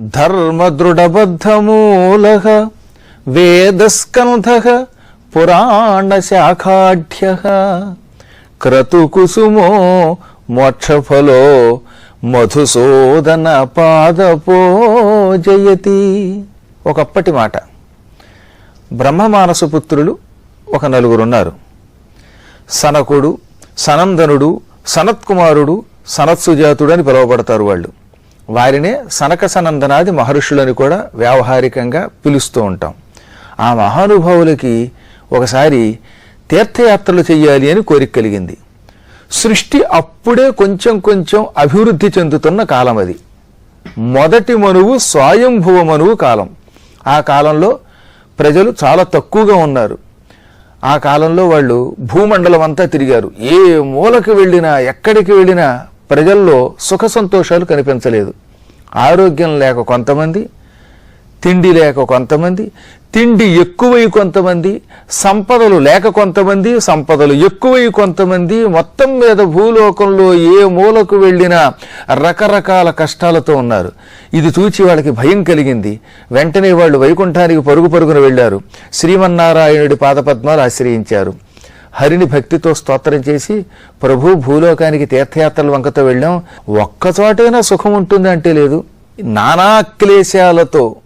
ధర్మదృఢబద్ధమూల వేదస్కంధ పురాణశాఖాఢ్య క్రతుకుసుమో మోక్షఫలో మధుసూదన పాదపో జయతి ఒకప్పటి మాట. బ్రహ్మమానసు పుత్రులు ఒక నలుగురున్నారు. సనకుడు సనందనుడు సనత్కుమారుడు సనత్సుజాతుడు అని పిలువబడతారు వాళ్ళు. వారినే సనక సనందనాది మహర్షులని కూడా వ్యావహారికంగా పిలుస్తూ ఉంటాం. ఆ మహానుభావులకి ఒకసారి తీర్థయాత్రలు చెయ్యాలి అని కోరిక కలిగింది. సృష్టి అప్పుడే కొంచెం కొంచెం అభివృద్ధి చెందుతున్న కాలం అది. మొదటి మనువు స్వయంభువ మనువు కాలం. ఆ కాలంలో ప్రజలు చాలా తక్కువగా ఉన్నారు. ఆ కాలంలో వాళ్ళు భూమండలం అంతా తిరిగారు. ఏ మూలకు వెళ్ళినా ఎక్కడికి వెళ్ళినా ప్రజల్లో సుఖ సంతోషాలు కనిపించలేదు. ఆరోగ్యం లేక కొంతమంది తిండి లేక కొంతమంది తిండి ఎక్కువై కొంతమంది సంపదలు లేక కొంతమంది సంపదలు ఎక్కువై కొంతమంది మొత్తం మీద భూలోకంలో ఏ మూలకు వెళ్ళినా రకరకాల కష్టాలతో ఉన్నారు. ఇది చూచి వాళ్ళకి భయం కలిగింది. వెంటనే వాళ్ళు వైకుంఠానికి పరుగు పరుగున వెళ్ళారు. శ్రీమన్నారాయణుడి పాదపద్మాలు ఆశ్రయించారు. హరిని భక్తితో స్తోత్రం చేసి ప్రభు భూలోకానికి తీర్థయాత్రల వంకతో వెళ్ళాం. ఒక్కచోటైనా సుఖం ఉంటుంది అంటే లేదు. నానా క్లేశాలతో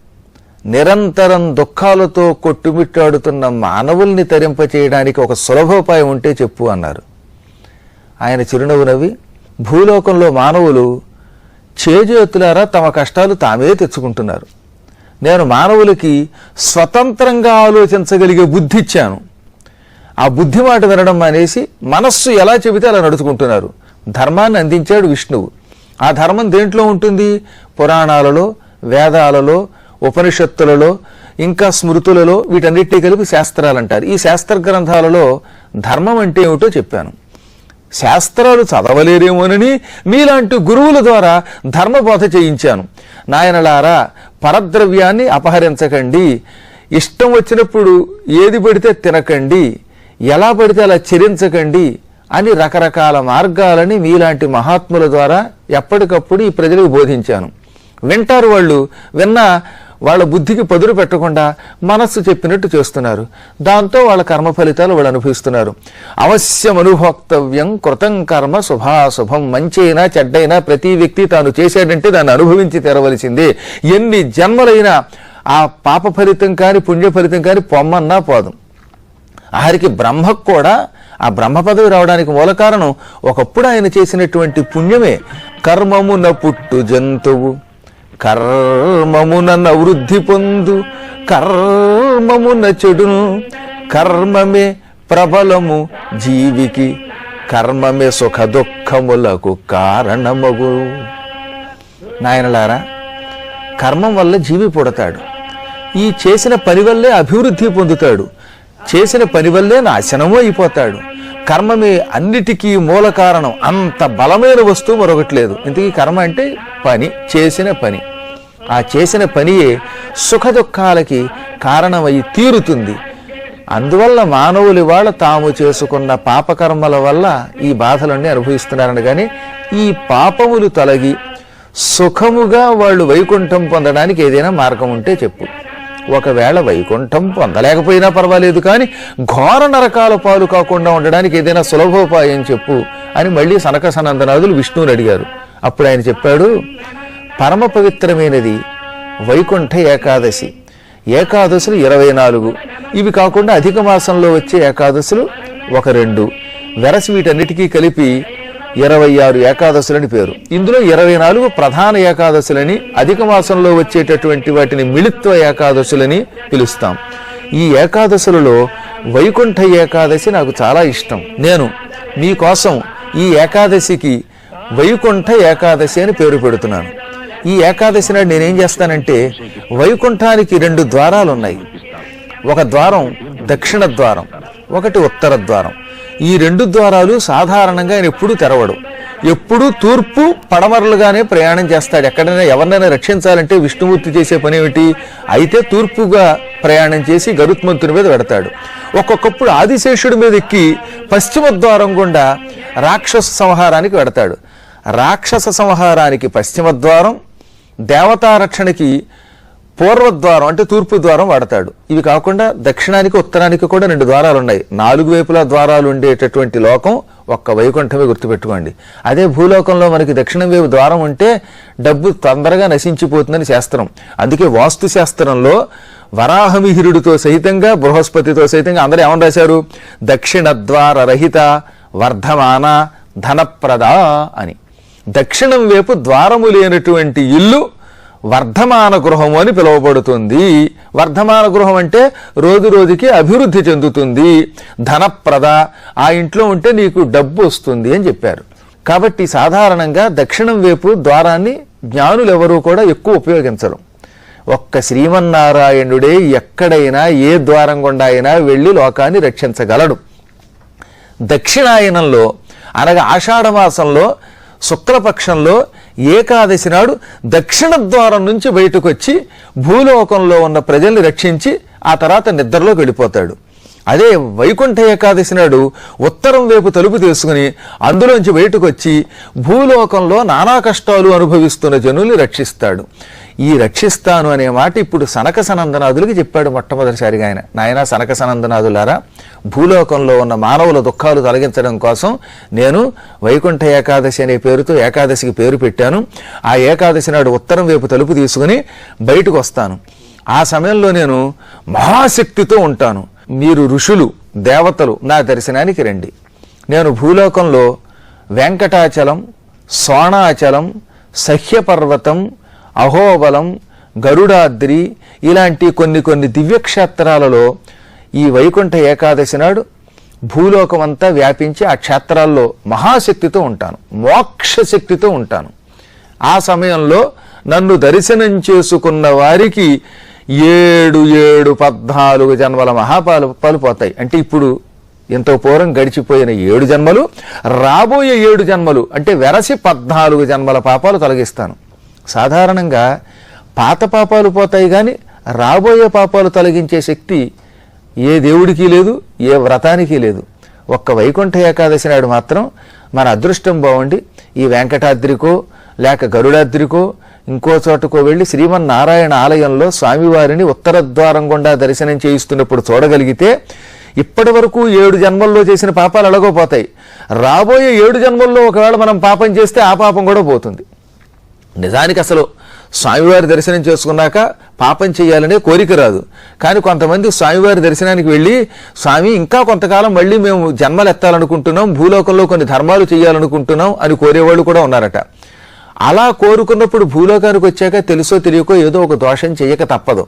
నిరంతరం దుఃఖాలతో కొట్టుమిట్టాడుతున్న మానవుల్ని తరింపచేయడానికి ఒక సులభోపాయం ఉంటే చెప్పు అన్నారు. ఆయన చిరునవ్వు నవ్వి భూలోకంలో మానవులు చేజేతులారా తమ కష్టాలు తామే తెచ్చుకుంటున్నారు. నేను మానవులకి స్వతంత్రంగా ఆలోచించగలిగే బుద్ధి ఇచ్చాను. ఆ బుద్ధి మాట వినడం మానేసి మనస్సు ఎలా చెబితే అలా నడుచుకుంటున్నారు. ధర్మాన్ని అందించాడు విష్ణువు. ఆ ధర్మం దేంట్లో ఉంటుంది? పురాణాలలో వేదాలలో ఉపనిషత్తులలో ఇంకా స్మృతులలో వీటన్నిటి కలిపి శాస్త్రాలు అంటారు ఈ శాస్త్ర గ్రంథాలలో ధర్మం అంటే ఏమిటో చెప్పాను. శాస్త్రాలు చదవలేరేమోనని మీలాంటి గురువుల ద్వారా ధర్మబోధ చేయించాను. నాయనలారా పరద్రవ్యాన్ని అపహరించకండి. ఇష్టం వచ్చినప్పుడు ఏది పడితే తినకండి. ఎలా పడితే అలా చెరించకండి అని రకరకాల మార్గాలని మీలాంటి మహాత్ముల ద్వారా ఎప్పటికప్పుడు ఈ ప్రజలకు బోధించాను. వింటారు వాళ్ళు విన్నా వాళ్ళ బుద్ధికి పదురు పెట్టకుండా మనస్సు చెప్పినట్టు చేస్తున్నారు. దాంతో వాళ్ళ కర్మ ఫలితాలు వాళ్ళు అనుభవిస్తున్నారు. అవశ్యం అనుభోక్తవ్యం కృతం కర్మ శుభాశుభం మంచైనా చెడ్డైనా ప్రతి వ్యక్తి తాను చేశాడంటే దాన్ని అనుభవించి తెరవలసిందే. ఎన్ని జన్మలైనా ఆ పాప ఫలితం కాని పుణ్య ఫలితం కానీ పొమ్మన్నా పోదు. ఆఖరికి బ్రహ్మకు కూడా ఆ బ్రహ్మ పదవి రావడానికి మూల కారణం ఒకప్పుడు ఆయన చేసినటువంటి పుణ్యమే. కర్మమున పుట్టు జంతువు కర్మమున వృద్ధి పొందు కర్మమున చెడును. కర్మమే ప్రబలము జీవికి కర్మమే సుఖ దుఃఖములకు కారణమగు. నాయనలారా కర్మం వల్ల జీవి పుడతాడు. ఈ చేసిన పని వల్లే అభివృద్ధి పొందుతాడు. చేసిన పని వల్లే నాశనము అయిపోతాడు. కర్మమే అన్నిటికీ మూల కారణం. అంత బలమైన వస్తువు మరొకటి లేదు. ఇంతకీ కర్మ అంటే పని చేసిన పని. ఆ చేసిన పనియే సుఖ దుఃఖాలకి కారణమై తీరుతుంది. అందువల్ల మానవులు వాళ్ళ తాము చేసుకున్న పాపకర్మల వల్ల ఈ బాధలన్నీ అనుభవిస్తున్నారని కానీ ఈ పాపములు తొలగి సుఖముగా వాళ్ళు వైకుంఠం పొందడానికి ఏదైనా మార్గం ఉంటే చెప్పు. ఒకవేళ వైకుంఠం పొందలేకపోయినా పర్వాలేదు కానీ ఘోర నరకాల పాలు కాకుండా ఉండడానికి ఏదైనా సులభోపాయం చెప్పు అని మళ్ళీ సనక సనందనాథులు విష్ణువుని అడిగారు. అప్పుడు ఆయన చెప్పాడు పరమ పవిత్రమైనది వైకుంఠ ఏకాదశి. ఏకాదశులు ఇరవై నాలుగు. ఇవి కాకుండా అధిక మాసంలో వచ్చే ఏకాదశులు ఒక రెండు. వెరసి వీటన్నిటికీ కలిపి ఇరవై ఆరు ఏకాదశులని పేరు. ఇందులో ఇరవై నాలుగు ప్రధాన ఏకాదశులని అధిక మాసంలో వచ్చేటటువంటి వాటిని మిళిత్వ ఏకాదశులని పిలుస్తాం. ఈ ఏకాదశులలో వైకుంఠ ఏకాదశి నాకు చాలా ఇష్టం. నేను మీకోసం ఈ ఏకాదశికి వైకుంఠ ఏకాదశి అని పేరు పెడుతున్నాను. ఈ ఏకాదశి నాడు నేనేం చేస్తానంటే వైకుంఠానికి రెండు ద్వారాలు ఉన్నాయి ఒక ద్వారం దక్షిణ ద్వారం ఒకటి ఉత్తర ద్వారం. ఈ రెండు ద్వారాలు సాధారణంగా ఆయన ఎప్పుడూ తెరవడు. ఎప్పుడూ తూర్పు పడమరలుగానే ప్రయాణం చేస్తాడు. ఎక్కడైనా ఎవరినైనా రక్షించాలంటే విష్ణుమూర్తి చేసే పని ఏమిటి? అయితే తూర్పుగా ప్రయాణం చేసి గరుత్మంతుని మీద పెడతాడు. ఒక్కొక్కప్పుడు ఆదిశేషుడి మీద ఎక్కి పశ్చిమ ద్వారం గుండా రాక్షస సంహారానికి పెడతాడు. రాక్షస సంహారానికి పశ్చిమ ద్వారం దేవతారక్షణకి పూర్వద్వారం అంటే తూర్పు ద్వారం వాడతాడు. ఇవి కాకుండా దక్షిణానికి ఉత్తరానికి కూడా రెండు ద్వారాలు ఉన్నాయి. నాలుగు వైపులా ద్వారాలు ఉండేటటువంటి లోకం ఒక్క వైకుంఠమే గుర్తుపెట్టుకోండి. అదే భూలోకంలో మనకి దక్షిణం వైపు ద్వారం ఉంటే డబ్బు తొందరగా నశించిపోతుందని శాస్త్రం. అందుకే వాస్తు శాస్త్రంలో వరాహమిహిరుడితో సహితంగా బృహస్పతితో సహితంగా అందరూ ఏమని రాశారు? దక్షిణ ద్వార రహిత వర్ధమాన ధనప్రద అని. దక్షిణం వైపు ద్వారము లేనటువంటి ఇల్లు వర్ధమాన గృహము అని పిలువబడుతుంది. వర్ధమాన గృహం అంటే రోజు రోజుకి అభివృద్ధి చెందుతుంది. ధనప్రద ఆ ఇంట్లో ఉంటే నీకు డబ్బు వస్తుంది అని చెప్పారు. కాబట్టి సాధారణంగా దక్షిణం వైపు ద్వారాన్ని జ్ఞానులు ఎవరూ కూడా ఎక్కువ ఉపయోగించరు. ఒక్క శ్రీమన్నారాయణుడే ఎక్కడైనా ఏ ద్వారం గుండా అయినా వెళ్ళి లోకాన్ని రక్షించగలడు. దక్షిణాయనంలో అనగా ఆషాఢమాసంలో శుక్లపక్షంలో ఏకాదశి నాడు దక్షిణ ద్వారం నుంచి బయటకు వచ్చి భూలోకంలో ఉన్న ప్రజల్ని రక్షించి ఆ తర్వాత నిద్రలోకి వెళ్ళిపోతాడు. అదే వైకుంఠ ఏకాదశి నాడు ఉత్తరం వైపు తలుపు తీసుకుని అందులోంచి బయటకు వచ్చి భూలోకంలో నానా కష్టాలు అనుభవిస్తున్న జనుల్ని రక్షిస్తాడు. ఈ రక్షిస్తాను అనే మాట ఇప్పుడు సనక సనందనాథులకి చెప్పాడు మొట్టమొదటిసారిగా ఆయన. నాయన సనక సనందనాథులారా భూలోకంలో ఉన్న మానవుల దుఃఖాలు తొలగించడం కోసం నేను వైకుంఠ ఏకాదశి అనే పేరుతో ఏకాదశికి పేరు పెట్టాను. ఆ ఏకాదశి నాడు ఉత్తరం వైపు తలుపు తీసుకుని బయటకు వస్తాను. ఆ సమయంలో నేను మహాశక్తితో ఉంటాను. మీరు ఋషులు దేవతలు నా దర్శనానికి రండి. నేను భూలోకంలో వెంకటాచలం సోణాచలం సహ్యపర్వతం అహోబలం గరుడాద్రి ఇలాంటి కొన్ని కొన్ని దివ్యక్షేత్రాలలో ఈ వైకుంఠ ఏకాదశి నాడు భూలోకం అంతా వ్యాపించి ఆ క్షేత్రాల్లో మహాశక్తితో ఉంటాను మోక్ష శక్తితో ఉంటాను. ఆ సమయంలో నన్ను దర్శనం చేసుకున్న వారికి ఏడు ఏడు పద్నాలుగు జన్మల మహాపాలు పాలు పోతాయి అంటే ఇప్పుడు ఎంతో పూర్వం గడిచిపోయిన ఏడు జన్మలు రాబోయే ఏడు జన్మలు అంటే వెరసి పద్నాలుగు జన్మల పాపాలు తొలగిస్తాను. సాధారణంగా పాత పాపాలు పోతాయి కానీ రాబోయే పాపాలు తొలగించే శక్తి ఏ దేవుడికి లేదు ఏ వ్రతానికి లేదు. ఒక్క వైకుంఠ ఏకాదశి నాడు మాత్రం మన అదృష్టం బాగుండి ఈ వెంకటాద్రికో లేక గరుడాద్రికో ఇంకో చోటకో వెళ్ళి శ్రీమన్నారాయణ ఆలయంలో స్వామివారిని ఉత్తర ద్వారం గుండా దర్శనం చేయిస్తున్నప్పుడు చూడగలిగితే ఇప్పటి వరకు ఏడు జన్మల్లో చేసిన పాపాలు అడగపోతాయి రాబోయే ఏడు జన్మల్లో ఒకవేళ మనం పాపం చేస్తే ఆ పాపం కూడా పోతుంది. నిజానికి అసలు స్వామివారి దర్శనం చేసుకున్నాక పాపం చేయాలనే కోరిక రాదు. కానీ కొంతమంది స్వామివారి దర్శనానికి వెళ్ళి స్వామి ఇంకా కొంతకాలం మళ్ళీ మేము జన్మలు ఎత్తాలనుకుంటున్నాం భూలోకంలో కొన్ని ధర్మాలు చేయాలనుకుంటున్నాం అని కోరేవాళ్ళు కూడా ఉన్నారట. అలా కోరుకున్నప్పుడు భూలోకానికి వచ్చాక తెలుసో తెలియకో ఏదో ఒక దోషం చేయక తప్పదు.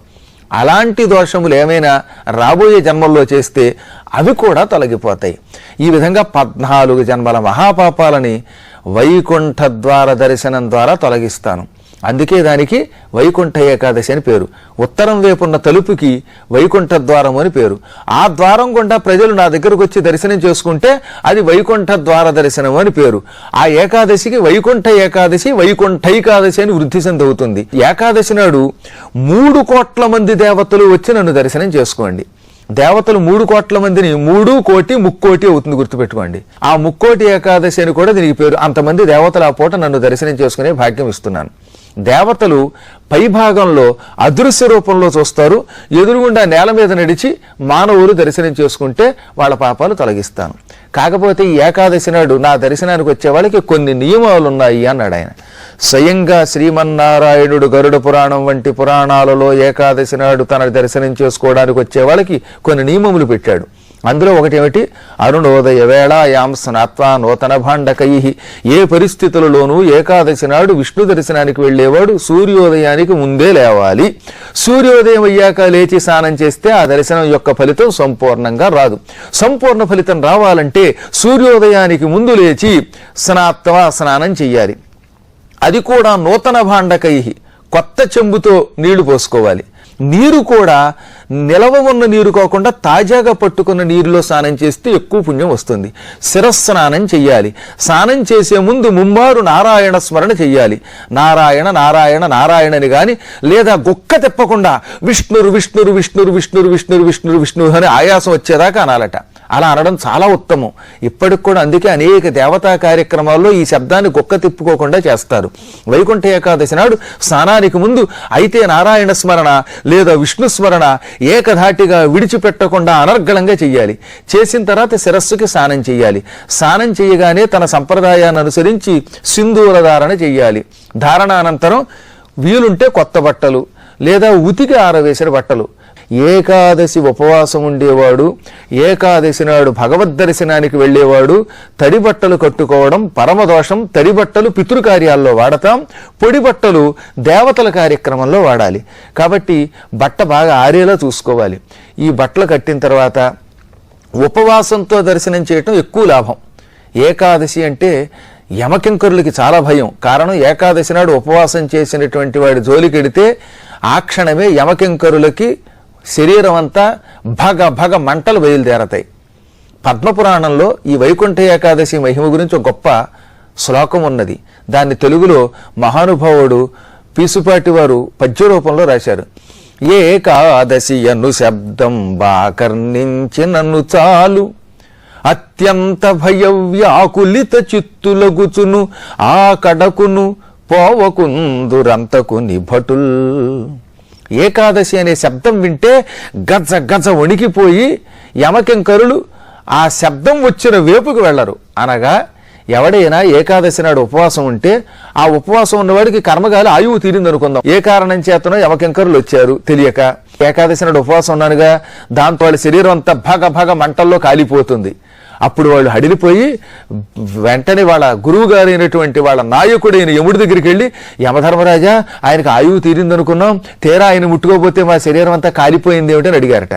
అలాంటి దోషములు ఏమైనా రాబోయే జన్మల్లో చేస్తే అవి కూడా తొలగిపోతాయి. ఈ విధంగా పద్నాలుగు జన్మల మహాపాపాలని వైకుంఠ ద్వార దర్శనం ద్వారా తొలగిస్తాను. అందుకే దానికి వైకుంఠ ఏకాదశి అని పేరు. ఉత్తరం వైపున్న తలుపుకి వైకుంఠ ద్వారం అని పేరు. ఆ ద్వారం గుండా ప్రజలు నా దగ్గరకు వచ్చి దర్శనం చేసుకుంటే అది వైకుంఠ ద్వార దర్శనం అని పేరు. ఆ ఏకాదశికి వైకుంఠ ఏకాదశి వైకుంఠ ఏకాదశి అని వృద్ధి చెందవుతుంది ఏకాదశి నాడు మూడు కోట్ల మంది దేవతలు వచ్చి నన్ను దర్శనం చేసుకోండి. దేవతలు మూడు కోట్ల మందిని మూడు కోటి ముక్కోటి అవుతుంది గుర్తుపెట్టుకోండి. ఆ ముక్కోటి ఏకాదశి అని కూడా దీనికి పేరు. అంతమంది దేవతలు ఆ పూట నన్ను దర్శనం చేసుకునే భాగ్యం ఇస్తున్నాను. దేవతలు పైభాగంలో అదృశ్య రూపంలో చూస్తారు. ఎదురుగుండా నేల మీద నడిచి మానవులు దర్శనం చేసుకుంటే వాళ్ళ పాపాలు తొలగిస్తాను. కాకపోతే ఈ ఏకాదశి నాడు నా దర్శనానికి వచ్చే వాళ్ళకి కొన్ని నియమాలు ఉన్నాయి అన్నాడు ఆయన. స్వయంగా శ్రీమన్నారాయణుడు గరుడ పురాణం వంటి పురాణాలలో ఏకాదశి నాడు తన దర్శనం చేసుకోవడానికి వచ్చే వాళ్ళకి కొన్ని నియమములు పెట్టాడు. అందులో ఒకటి ఏమిటి అరుణోదయ వేళ యాం స్నాత్వా నూతన భాండకై. ఏ పరిస్థితులలోనూ ఏకాదశి నాడు విష్ణు దర్శనానికి వెళ్ళేవాడు సూర్యోదయానికి ముందే లేవాలి. సూర్యోదయం అయ్యాక లేచి స్నానం చేస్తే ఆ దర్శనం యొక్క ఫలితం సంపూర్ణంగా రాదు. సంపూర్ణ ఫలితం రావాలంటే సూర్యోదయానికి ముందు లేచి స్నాత్వా స్నానం చెయ్యాలి. అది కూడా నూతన భాండకై. కొత్త చెంబుతో నీళ్ళు పోసుకోవాలి. నీరు కూడా నిలవ ఉన్న నీరు కాకుండా తాజాగా పట్టుకున్న నీరులో స్నానం చేస్తే ఎక్కువ పుణ్యం వస్తుంది. శిరస్నానం చెయ్యాలి. స్నానం చేసే ముందు ముమ్మారు నారాయణ స్మరణ చెయ్యాలి. నారాయణ నారాయణ నారాయణ అని గాని లేదా గుక్క తిప్పకుండా విష్ణురు విష్ణురు విష్ణురు విష్ణురు విష్ణురు విష్ణురు విష్ణురు అని ఆయాసం వచ్చేదాకా అనాలట. అలా అనడం చాలా ఉత్తమం. ఇప్పటికి కూడా అందుకే అనేక దేవతా కార్యక్రమాల్లో ఈ శబ్దాన్ని గొక్క తిప్పుకోకుండా చేస్తారు. వైకుంఠ ఏకాదశి నాడు స్నానానికి ముందు అయితే నారాయణ స్మరణ లేదా విష్ణు స్మరణ ఏకధాటిగా విడిచిపెట్టకుండా అనర్గళంగా చెయ్యాలి. చేసిన తర్వాత శిరస్సుకి స్నానం చేయాలి స్నానం చేయగానే తన సంప్రదాయాన్ని అనుసరించి సింధూర ధారణ చెయ్యాలి. ధారణ అనంతరం వీలుంటే కొత్త బట్టలు లేదా ఉతికి ఆరవేసిన బట్టలు ఏకాదశి ఉపవాసం ఉండేవాడు ఏకాదశి నాడు భగవద్ దర్శనానికి వెళ్ళేవాడు తడి బట్టలు కట్టుకోవడం పరమదోషం తడి బట్టలు పితృకార్యాల్లో వాడతాం పొడి బట్టలు దేవతల కార్యక్రమంలో వాడాలి. కాబట్టి బట్ట బాగా ఆరేలా చూసుకోవాలి. ఈ బట్టలు కట్టిన తర్వాత ఉపవాసంతో దర్శనం చేయటం ఎక్కువ లాభం. ఏకాదశి అంటే యమకింకరులకి చాలా భయం. కారణం ఏకాదశి నాడు ఉపవాసం చేసినటువంటి వాడి జోలికెడితే ఆ క్షణమే యమకింకరులకి శరీరం అంతా భగ భగ మంటలు బయలుదేరతాయి పద్మపురాణంలో ఈ వైకుంఠ ఏకాదశి మహిమ గురించి ఒక గొప్ప శ్లోకం ఉన్నది. దాన్ని తెలుగులో మహానుభావుడు పీసుపాటి వారు పద్య రూపంలో రాశారు. ఏకాదశి అను శబ్దం బాకర్ణించి నన్ను చాలు. అత్యంత భయవ్యాకులిత చిత్తులగుచును ఆ కడకును పోవకుందురంతకు నిభటుల్. ఏకాదశి అనే శబ్దం వింటే గజ గజ వణికిపోయి యమకింకరులు ఆ శబ్దం వచ్చిన వేపుకు వెళ్ళరు. అనగా ఎవడైనా ఏకాదశి నాడు ఉపవాసం ఉంటే ఆ ఉపవాసం ఉన్నవాడికి కర్మగాలి ఆయువు తీరింది అనుకుందాం ఏ కారణం చేతనో యమకింకరులు వచ్చారు తెలియక ఏకాదశి నాడు ఉపవాసం ఉన్నానుగా దాంతో వాళ్ళ శరీరం అంతా భగ భగ మంటల్లో కాలిపోతుంది. అప్పుడు వాళ్ళు హడిలిపోయి వెంటనే వాళ్ళ గురువు గారైనటువంటి వాళ్ళ నాయకుడైన యముడి దగ్గరికి వెళ్ళి యమధర్మరాజా ఆయనకు ఆయువు తీరిందనుకున్నాం తీరా ఆయన ముట్టుకోపోతే మా శరీరం అంతా కాలిపోయింది ఏమిటని అడిగారట.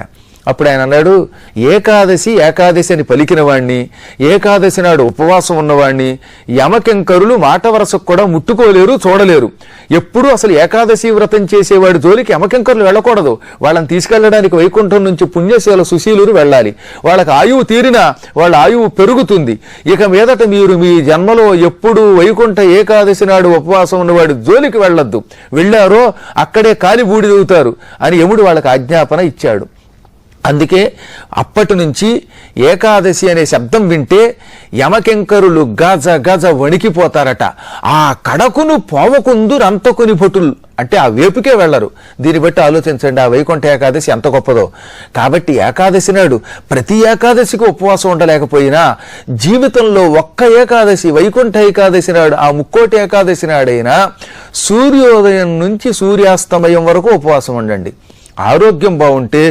అప్పుడు ఆయన అన్నాడు ఏకాదశి ఏకాదశి అని పలికిన వాణ్ణి ఏకాదశి నాడు ఉపవాసం ఉన్నవాణ్ణి యమకెంకరులు మాట వరసకు కూడా ముట్టుకోలేరు చూడలేరు. ఎప్పుడూ అసలు ఏకాదశి వ్రతం చేసేవాడి జోలికి యమకెంకరులు వెళ్ళకూడదు. వాళ్ళని తీసుకెళ్ళడానికి వైకుంఠం నుంచి పుణ్యశీల సుశీలురు వెళ్ళాలి. వాళ్ళకి ఆయువు తీరినా వాళ్ళ ఆయువు పెరుగుతుంది. ఇక మీదట మీరు మీ జన్మలో ఎప్పుడు వైకుంఠ ఏకాదశి నాడు ఉపవాసం ఉన్నవాడి జోలికి వెళ్ళొద్దు. వెళ్ళారో అక్కడే కాలి బూడిదవుతారు అని యముడు వాళ్ళకి ఆజ్ఞాపన ఇచ్చాడు. అందుకే అప్పటి నుంచి ఏకాదశి అనే శబ్దం వింటే యమకెంకరులు గజ గజ వణికిపోతారట. ఆ కడకును పోవకుందు రంతకుని భటులు. అంటే ఆ వేపుకే వెళ్ళరు. దీన్ని బట్టి ఆలోచించండి ఆ వైకుంఠ ఏకాదశి ఎంత గొప్పదో. కాబట్టి ఏకాదశి నాడు ప్రతి ఏకాదశికి ఉపవాసం ఉండలేకపోయినా జీవితంలో ఒక్క ఏకాదశి వైకుంఠ ఏకాదశి నాడు ఆ ముక్కోటి ఏకాదశి నాడైనా సూర్యోదయం నుంచి సూర్యాస్తమయం వరకు ఉపవాసం ఉండండి. ఆరోగ్యం బాగుంటే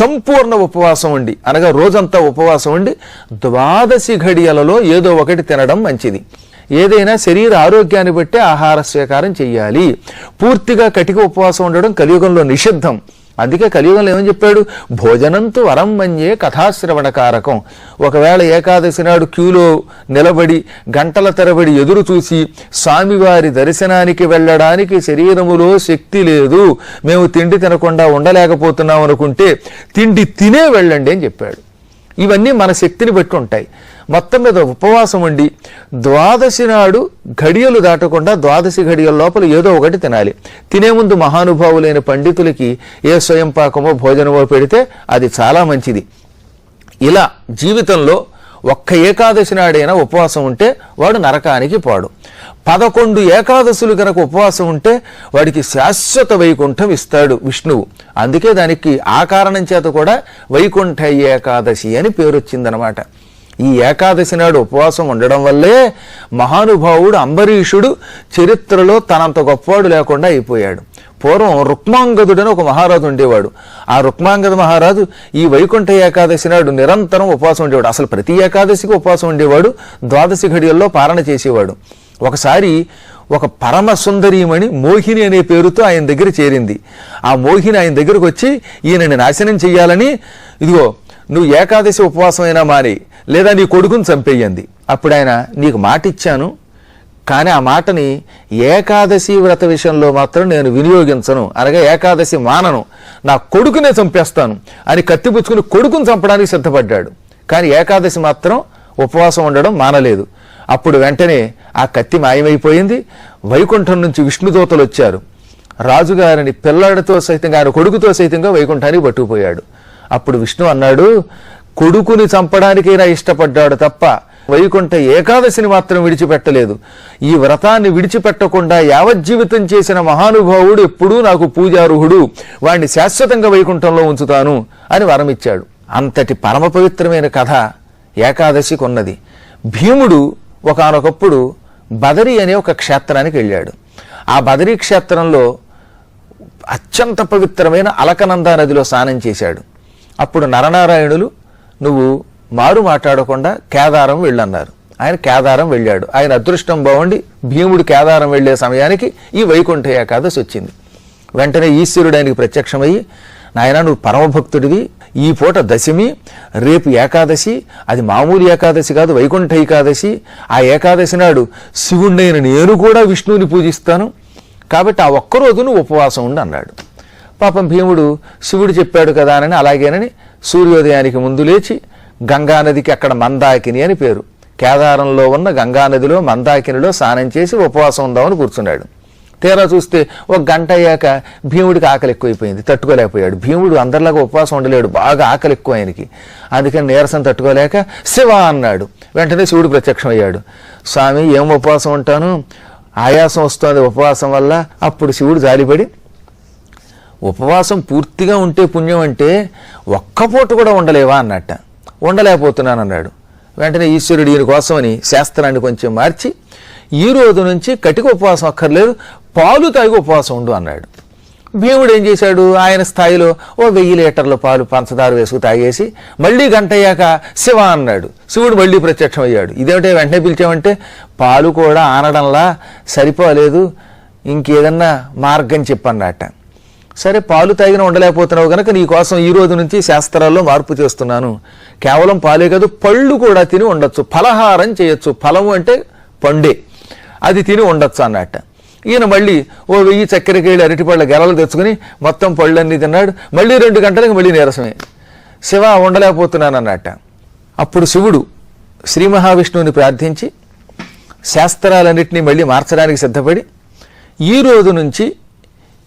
సంపూర్ణ ఉపవాసం ఉండి అనగా రోజంతా ఉపవాసం ఉండి ద్వాదశి ఘడియలలో ఏదో ఒకటి తినడం మంచిది. ఏదైనా శరీర ఆరోగ్యాన్ని బట్టే ఆహార స్వీకారం చేయాలి పూర్తిగా కటిక ఉపవాసం ఉండడం కలియుగంలో నిషిద్ధం. అందుకే కలియుగంలో ఏమని చెప్పాడు? భోజనంతు వరం మంజే కథాశ్రవణ కారకం ఒకవేళ ఏకాదశి నాడు క్యూలో నిలబడి గంటల తరబడి ఎదురు చూసి స్వామివారి దర్శనానికి వెళ్ళడానికి శరీరములో శక్తి లేదు మేము తిండి తినకుండా ఉండలేకపోతున్నాం అనుకుంటే తిండి తినే వెళ్ళండి అని చెప్పాడు. ఇవన్నీ మన శక్తిని బట్టి ఉంటాయి. మొత్తం మీద ఉపవాసం ఉండి ద్వాదశి నాడు ఘడియలు దాటకుండా ద్వాదశి ఘడియల లోపల ఏదో ఒకటి తినాలి. తినే ముందు మహానుభావులైన పండితులకి ఏ స్వయం పాకమో భోజనమో పెడితే అది చాలా మంచిది. ఇలా జీవితంలో ఒక్క ఏకాదశి నాడైనా ఉపవాసం ఉంటే వాడు నరకానికి పాడు. పదకొండు ఏకాదశులు కనుక ఉపవాసం ఉంటే వాడికి శాశ్వత వైకుంఠం ఇస్తాడు విష్ణువు. అందుకే దానికి ఆ కారణం చేత కూడా వైకుంఠ ఏకాదశి అని పేరు వచ్చిందనమాట ఈ ఏకాదశి నాడు ఉపవాసం ఉండడం వల్లే మహానుభావుడు అంబరీషుడు చరిత్రలో తనంత గొప్పవాడు లేకుండా అయిపోయాడు. పూర్వం రుక్మాంగదుడని ఒక మహారాజు ఉండేవాడు. ఆ రుక్మాంగద మహారాజు ఈ వైకుంఠ ఏకాదశి నాడు నిరంతరం ఉపవాసం ఉండేవాడు. అసలు ప్రతి ఏకాదశికి ఉపవాసం ఉండేవాడు ద్వాదశి ఘడియల్లో పారణ చేసేవాడు. ఒకసారి ఒక పరమ సుందరీమణి మోహిని అనే పేరుతో ఆయన దగ్గర చేరింది. ఆ మోహిని ఆయన దగ్గరకు వచ్చి ఈయనని నాశనం చేయాలని ఇదిగో నువ్వు ఏకాదశి ఉపవాసం అయినా లేదా నీ కొడుకుని చంపేయండి. అప్పుడు ఆయన నీకు మాట ఇచ్చాను కానీ ఆ మాటని ఏకాదశి వ్రత విషయంలో మాత్రం నేను వినియోగించను. అనగా ఏకాదశి మానను. నా కొడుకునే చంపేస్తాను. అని కత్తి పుచ్చుకుని కొడుకుని చంపడానికి సిద్ధపడ్డాడు. కానీ ఏకాదశి మాత్రం ఉపవాసం ఉండడం మానలేదు. అప్పుడు వెంటనే ఆ కత్తి మాయమైపోయింది. వైకుంఠం నుంచి విష్ణుదూతలు వచ్చారు. రాజుగారిని పిల్లడితో సైతంగా ఆయన కొడుకుతో సైతంగా వైకుంఠానికి పట్టుకుపోయాడు. అప్పుడు విష్ణు అన్నాడు కొడుకుని చంపడానికైనా ఇష్టపడ్డాడు తప్ప వైకుంఠ ఏకాదశిని మాత్రం విడిచిపెట్టలేదు. ఈ వ్రతాన్ని విడిచిపెట్టకుండా యావజ్జీవితం చేసిన మహానుభావుడు ఎప్పుడూ నాకు పూజారుహుడు. వాణ్ణి శాశ్వతంగా వైకుంఠంలో ఉంచుతాను అని వరమిచ్చాడు. అంతటి పరమ పవిత్రమైన కథ ఏకాదశికి ఉన్నది భీముడు ఒకానొకప్పుడు బదరి అనే ఒక క్షేత్రానికి వెళ్ళాడు. ఆ బదరీ క్షేత్రంలో అత్యంత పవిత్రమైన అలకనంద నదిలో స్నానం చేశాడు. అప్పుడు నరనారాయణులు నువ్వు మారు మాట్లాడకుండా కేదారం వెళ్ళన్నారు. ఆయన కేదారం వెళ్ళాడు. ఆయన అదృష్టం బాగుండి భీముడు కేదారం వెళ్ళే సమయానికి ఈ వైకుంఠ ఏకాదశి వచ్చింది. వెంటనే ఈశ్వరుడు ఆయనకి ప్రత్యక్షమయ్యి నాయన నువ్వు పరమభక్తుడివి. ఈ పూట దశమి రేపు ఏకాదశి. అది మామూలు ఏకాదశి కాదు వైకుంఠ ఏకాదశి. ఆ ఏకాదశి నాడు శివుణ్ణైన నేను కూడా విష్ణువుని పూజిస్తాను. కాబట్టి ఆ ఒక్కరోజు నువ్వు ఉపవాసం ఉండి అన్నాడు. పాపం భీముడు శివుడు చెప్పాడు కదా అని అలాగేనని సూర్యోదయానికి ముందు లేచి గంగానదికి అక్కడ మందాకిని అని పేరు. కేదారంలో ఉన్న గంగానదిలో మందాకినిలో స్నానం చేసి ఉపవాసం ఉందామని కూర్చున్నాడు. తీరా చూస్తే ఒక గంట అయ్యాక భీముడికి ఆకలి ఎక్కువైపోయింది తట్టుకోలేకపోయాడు. భీముడు అందరిలాగా ఉపవాసం ఉండలేడు బాగా ఆకలి ఎక్కువ ఆయనకి. అందుకని నీరసం తట్టుకోలేక శివ అన్నాడు. వెంటనే శివుడు ప్రత్యక్షం అయ్యాడు స్వామి ఏం ఉపవాసం ఉంటాను? ఆయాసం వస్తుంది ఉపవాసం వల్ల? అప్పుడు శివుడు జాలిపడి ఉపవాసం పూర్తిగా ఉంటే పుణ్యం అంటే ఒక్క పూట కూడా ఉండలేవా అన్నట్ట. ఉండలేకపోతున్నాను అన్నాడు వెంటనే ఈశ్వరుడు ఈయన కోసమని శాస్త్రాన్ని కొంచెం మార్చి ఈ రోజు నుంచి కటిక ఉపవాసం అక్కర్లేదు పాలు తాగి ఉపవాసం ఉండు అన్నాడు. భీముడు ఏం చేశాడు? ఆయన స్థాయిలో ఓ వెయ్యి లీటర్ల పాలు పంచదార వేసుకు తాగేసి మళ్ళీ గంట అయ్యాక శివ అన్నాడు. శివుడు మళ్ళీ ప్రత్యక్షం అయ్యాడు ఇదేమిటే వెంటనే పిలిచామంటే పాలు కూడా ఆనడంలా సరిపోలేదు ఇంకేదన్నా మార్గం చెప్పన్నట్ట. సరే పాలు తాగిన ఉండలేకపోతున్నావు కనుక నీ కోసం ఈ రోజు నుంచి శాస్త్రాల్లో మార్పు చేస్తున్నాను. కేవలం పాలే కాదు పళ్ళు కూడా తిని ఉండొచ్చు. ఫలహారం చేయొచ్చు. ఫలము అంటే పండే. అది తిని ఉండొచ్చు అన్నట్ట. ఈయన మళ్ళీ ఓ వెయ్యి చక్కెరకేళ్ళు అరటిపళ్ళ గెలలు తెచ్చుకుని మొత్తం పళ్ళన్నీ తిన్నాడు. మళ్ళీ రెండు గంటలకు మళ్ళీ నీరసమే. శివ ఉండలేకపోతున్నాను అన్నట్ట. అప్పుడు శివుడు శ్రీ మహావిష్ణువుని ప్రార్థించి శాస్త్రాలన్నింటినీ మళ్ళీ మార్చడానికి సిద్ధపడి ఈ రోజు నుంచి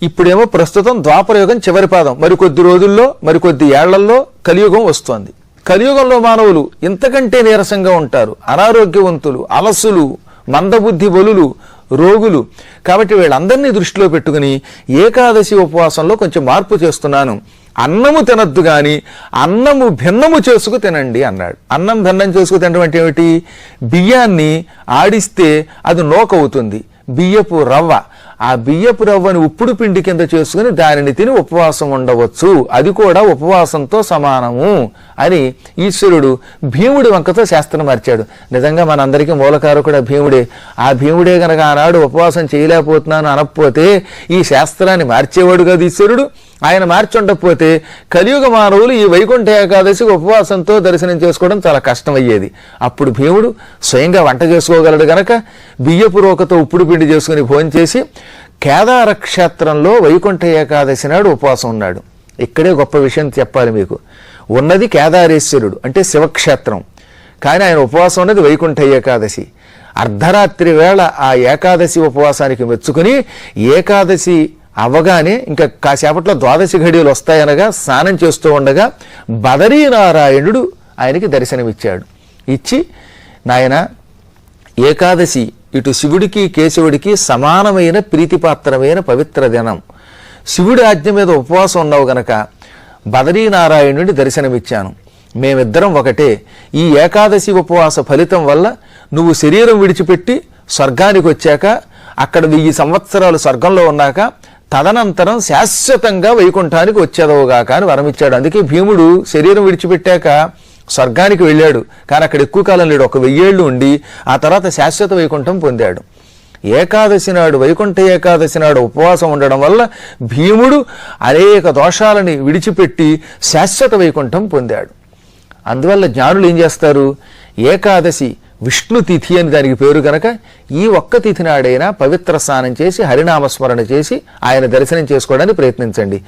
ఇప్పుడేమో ప్రస్తుతం ద్వాపరయుగం చివరి పాదం. మరికొద్ది రోజుల్లో మరికొద్ది ఏళ్ళలో కలియుగం వస్తోంది. కలియుగంలో మానవులు ఇంతకంటే నీరసంగా ఉంటారు. అనారోగ్యవంతులు అలసులు మందబుద్ధి బలులు రోగులు. కాబట్టి వీళ్ళందరినీ దృష్టిలో పెట్టుకుని ఏకాదశి ఉపవాసంలో కొంచెం మార్పు చేస్తున్నాను. అన్నము తినద్దు గాని అన్నము భిన్నము చేసుకు తినండి అన్నాడు. అన్నం భిన్నం చేసుకు తినడం అంటే ఏమిటి? బియ్యాన్ని ఆడిస్తే అది నోకవుతుంది. బియ్యపు రవ్వ. ఆ బియ్యపు రవ్వని ఉప్పుడు పిండి కింద చేసుకుని దానిని తిని ఉపవాసం ఉండవచ్చు. అది కూడా ఉపవాసంతో సమానము అని ఈశ్వరుడు భీముడి వంకతో శాస్త్రం మార్చాడు. నిజంగా మనందరికీ మూలకారకుడు భీముడే. ఆ భీముడే గనక ఆనాడు ఉపవాసం చేయలేకపోతున్నాను అనకపోతే ఈ శాస్త్రాన్ని మార్చేవాడు కదా ఈశ్వరుడు. ఆయన మార్చి ఉండకపోతే కలియుగ మానవులు ఈ వైకుంఠ ఏకాదశి ఉపవాసంతో దర్శనం చేసుకోవడం చాలా కష్టమయ్యేది. అప్పుడు భీముడు స్వయంగా వంట చేసుకోగలడు గనక బియ్యపు రోకతో ఉప్పుడు పిండి చేసుకుని భోంచేసి కేదార క్షేత్రంలో వైకుంఠ ఏకాదశి నాడు ఉపవాసం ఉన్నాడు. ఇక్కడే గొప్ప విషయం చెప్పాలి మీకు. ఉన్నది కేదారేశ్వరుడు అంటే శివక్షేత్రం. కానీ ఆయన ఉపవాసం ఉన్నది వైకుంఠ ఏకాదశి. అర్ధరాత్రి వేళ ఆ ఏకాదశి ఉపవాసానికి మెచ్చుకుని ఏకాదశి అవ్వగానే ఇంకా కాసేపట్లో ద్వాదశి ఘడియలు వస్తాయనగా స్నానం చేస్తూ ఉండగా బదరీనారాయణుడు ఆయనకి దర్శనమిచ్చాడు. ఇచ్చి నాయన ఏకాదశి ఇటు శివుడికి కేశవుడికి సమానమైన ప్రీతిపాత్రమైన పవిత్ర దినం. శివుడి ఆజ్ఞ మీద ఉపవాసం ఉన్నావు గనక బదరీనారాయణుడి దర్శనమిచ్చాను. మేమిద్దరం ఒకటే. ఈ ఏకాదశి ఉపవాస ఫలితం వల్ల నువ్వు శరీరం విడిచిపెట్టి స్వర్గానికి వచ్చాక అక్కడ వెయ్యి సంవత్సరాలు స్వర్గంలో ఉన్నాక తదనంతరం శాశ్వతంగా వైకుంఠానికి వచ్చేదవుగాక అని వరమిచ్చాడు అందుకే భీముడు శరీరం విడిచిపెట్టాక స్వర్గానికి వెళ్ళాడు. కానీ అక్కడ ఎక్కువ కాలం లేడు. ఒక వెయ్యేళ్ళు ఉండి ఆ తర్వాత శాశ్వత వైకుంఠం పొందాడు. ఏకాదశి నాడు వైకుంఠ ఏకాదశి నాడు ఉపవాసం ఉండడం వల్ల భీముడు అనేక దోషాలని విడిచిపెట్టి శాశ్వత వైకుంఠం పొందాడు. అందువల్ల జ్ఞానులు ఏం చేస్తారు? ఏకాదశి విష్ణు తిథి అని దానికి పేరు కనుక ఈ ఒక్క తిథి నాడైనా పవిత్ర స్నానం చేసి హరినామస్మరణ చేసి ఆయన దర్శనం చేసుకోవడానికి ప్రయత్నించండి.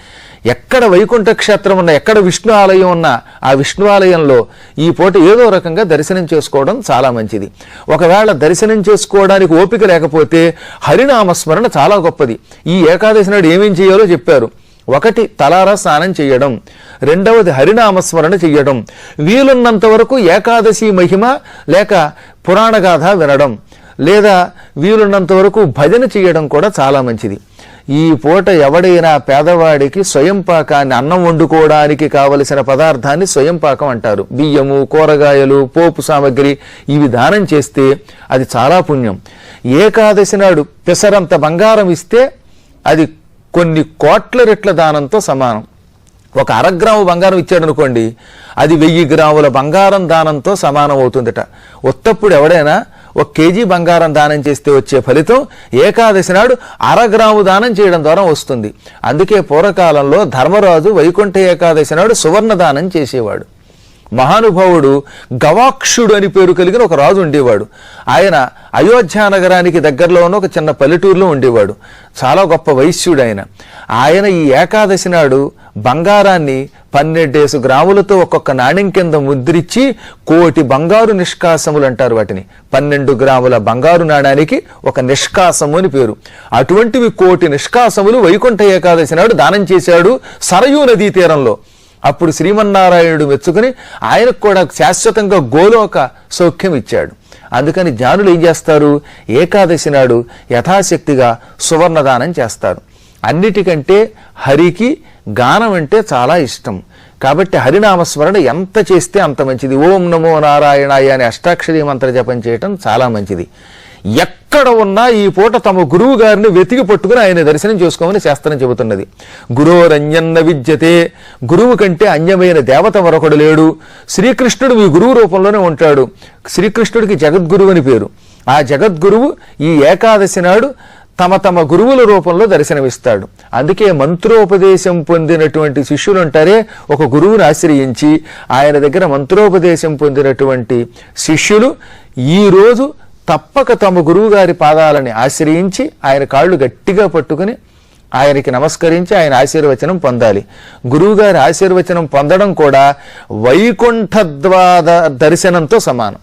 ఎక్కడ వైకుంఠ క్షేత్రం ఉన్నా ఎక్కడ విష్ణు ఆలయం ఉన్నా ఆ విష్ణు ఆలయంలో ఈ పూట ఏదో రకంగా దర్శనం చేసుకోవడం చాలా మంచిది. ఒకవేళ దర్శనం చేసుకోవడానికి ఓపిక లేకపోతే హరినామస్మరణ చాలా గొప్పది. ఈ ఏకాదశి నాడు ఏమేం చేయాలో చెప్పారు. ఒకటి తలారా స్నానం చేయడం రెండవది హరినామస్మరణ చెయ్యడం వీలున్నంత వరకు ఏకాదశి మహిమ లేక పురాణగాథ వినడం లేదా వీలున్నంత వరకు భజన చేయడం కూడా చాలా మంచిది. ఈ పూట ఎవడైనా పేదవాడికి స్వయం పాకాన్ని అన్నం వండుకోవడానికి కావలసిన పదార్థాన్ని స్వయం పాకం అంటారు. బియ్యము కూరగాయలు పోపు సామగ్రి ఇవి దానం చేస్తే అది చాలా పుణ్యం. ఏకాదశి నాడు పెసరంత బంగారం ఇస్తే అది కొన్ని కోట్ల రెట్ల దానంతో సమానం. ఒక అరగ్రాము బంగారం ఇచ్చాడు అనుకోండి అది వెయ్యి గ్రాముల బంగారం దానంతో సమానం అవుతుందట. ఉత్తప్పుడు ఎవడైనా ఒక కేజీ బంగారం దానం చేస్తే వచ్చే ఫలితం ఏకాదశి నాడు అరగ్రాము దానం చేయడం ద్వారా వస్తుంది. అందుకే పూర్వకాలంలో ధర్మరాజు వైకుంఠ ఏకాదశి నాడు సువర్ణ దానం చేసేవాడు. మహానుభావుడు గవాక్షుడు అని పేరు కలిగిన ఒక రాజు ఉండేవాడు. ఆయన అయోధ్య నగరానికి దగ్గరలో ఉన్న ఒక చిన్న పల్లెటూరులో ఉండేవాడు. చాలా గొప్ప వైశ్యుడు ఆయన. ఆయన ఈ ఏకాదశి నాడు బంగారాన్ని పన్నెండేసు గ్రాములతో ఒక్కొక్క నాణ్యం కింద ముద్రించి కోటి బంగారు నిష్కాసములు అంటారు వాటిని. పన్నెండు గ్రాముల బంగారు నాణానికి ఒక నిష్కాసము అని పేరు. అటువంటివి కోటి నిష్కాసములు వైకుంఠ ఏకాదశి నాడు దానం చేశాడు సరయూ నదీ తీరంలో. అప్పుడు శ్రీమన్నారాయణుడు మెచ్చుకుని ఆయనకు కూడా శాశ్వతంగా గోలోక సౌఖ్యం ఇచ్చాడు. అందుకని జ్ఞానులు ఏం చేస్తారు? ఏకాదశి నాడు యథాశక్తిగా సువర్ణదానం చేస్తారు. అన్నిటికంటే హరికి గానం అంటే చాలా ఇష్టం. కాబట్టి హరినామస్మరణ ఎంత చేస్తే అంత మంచిది. ఓం నమో నారాయణాయ అనే అష్టాక్షరీ మంత్ర జపం చేయటం చాలా మంచిది. ఎక్కడ ఉన్నా ఈ పూట తమ గురువు గారిని వెతికి పట్టుకుని ఆయన దర్శనం చేసుకోమని శాస్త్రం చెబుతున్నది. గురోరంజన్న విద్యతే గురువు కంటే అన్యమైన దేవత మరొకడు లేడు. శ్రీకృష్ణుడు మీ గురువు రూపంలోనే ఉంటాడు. శ్రీకృష్ణుడికి జగద్గురువు అని పేరు. ఆ జగద్గురువు ఈ ఏకాదశి నాడు తమ తమ గురువుల రూపంలో దర్శనమిస్తాడు. అందుకే మంత్రోపదేశం పొందినటువంటి శిష్యులు ఉంటారే ఒక గురువుని ఆశ్రయించి ఆయన దగ్గర మంత్రోపదేశం పొందినటువంటి శిష్యులు ఈ రోజు తప్పక తమ గురువు గారి పాదాలని ఆశ్రయించి ఆయన కాళ్ళు గట్టిగా పట్టుకుని ఆయనకి నమస్కరించి ఆయన ఆశీర్వచనం పొందాలి. గురువుగారి ఆశీర్వచనం పొందడం కూడా వైకుంఠద్వాద దర్శనంతో సమానం.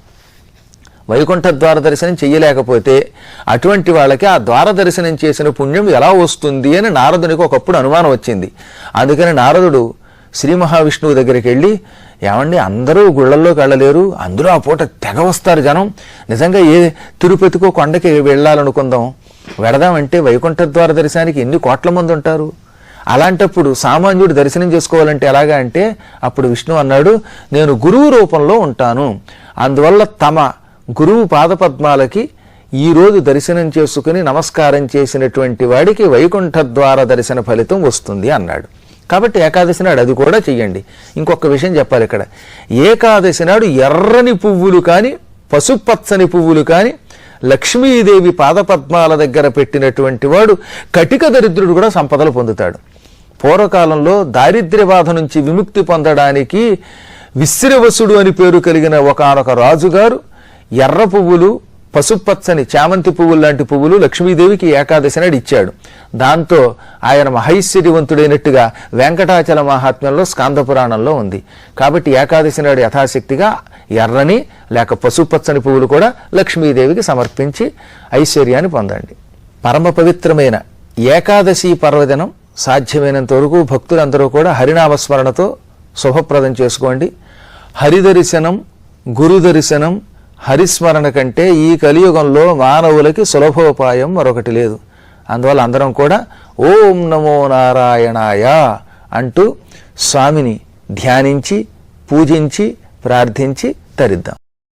వైకుంఠ ద్వార దర్శనం చేయలేకపోతే అటువంటి వాళ్ళకి ఆ ద్వార దర్శనం చేసిన పుణ్యం ఎలా వస్తుంది అని నారదునికి ఒకప్పుడు అనుమానం వచ్చింది. అందుకని నారదుడు శ్రీ మహావిష్ణువు దగ్గరికి వెళ్ళి ఏమండి అందరూ గుళ్ళల్లోకి వెళ్ళలేరు అందరూ ఆ పూట తెగ వస్తారు జనం. నిజంగా ఏ తిరుపతికో కొండకి వెళ్ళాలనుకుందాం. వెడదామంటే వైకుంఠ ద్వార దర్శనానికి ఎన్ని కోట్ల మంది ఉంటారు? అలాంటప్పుడు సామాన్యుడు దర్శనం చేసుకోవాలంటే ఎలాగా అంటే అప్పుడు విష్ణు అన్నాడు నేను గురువు రూపంలో ఉంటాను. అందువల్ల తమ గురువు పాదపద్మాలకి ఈ రోజు దర్శనం చేసుకుని నమస్కారం చేసినటువంటి వాడికి వైకుంఠ ద్వార దర్శన ఫలితం వస్తుంది అన్నాడు. కాబట్టి ఏకాదశి నాడు అది కూడా చెయ్యండి. ఇంకొక విషయం చెప్పాలి ఇక్కడ. ఏకాదశి నాడు ఎర్రని పువ్వులు కానీ పసుపచ్చని పువ్వులు కానీ లక్ష్మీదేవి పాదపద్మాల దగ్గర పెట్టినటువంటి వాడు కటిక దరిద్రుడు కూడా సంపదలు పొందుతాడు. పూర్వకాలంలో దారిద్ర్య బాధ నుంచి విముక్తి పొందడానికి విశ్రవసుడు అని పేరు కలిగిన ఒకనొక రాజుగారు ఎర్ర పువ్వులు పసుపచ్చని చామంతి పువ్వులు లాంటి పువ్వులు లక్ష్మీదేవికి ఏకాదశి నాడు ఇచ్చాడు. దాంతో ఆయన మహైశ్వర్యవంతుడైనట్టుగా వెంకటాచల మహాత్మ్యంలో స్కాంద పురాణంలో ఉంది. కాబట్టి ఏకాదశి నాడు యథాశక్తిగా ఎర్రని లేక పసుపచ్చని పువ్వులు కూడా లక్ష్మీదేవికి సమర్పించి ఐశ్వర్యాన్ని పొందండి. పరమ పవిత్రమైన ఏకాదశి పర్వదినం సాధ్యమైనంత వరకు భక్తులందరూ కూడా హరినామస్మరణతో శుభప్రదం చేసుకోండి. హరిదర్శనం గురు దర్శనం హరిస్మరణ కంటే ఈ కలియుగంలో మానవులకి సులభోపాయం మరొకటి లేదు. అందువల్ల అందరం కూడా ఓం నమో నారాయణాయ అంటూ స్వామిని ధ్యానించి పూజించి ప్రార్థించి తరిద్దాం.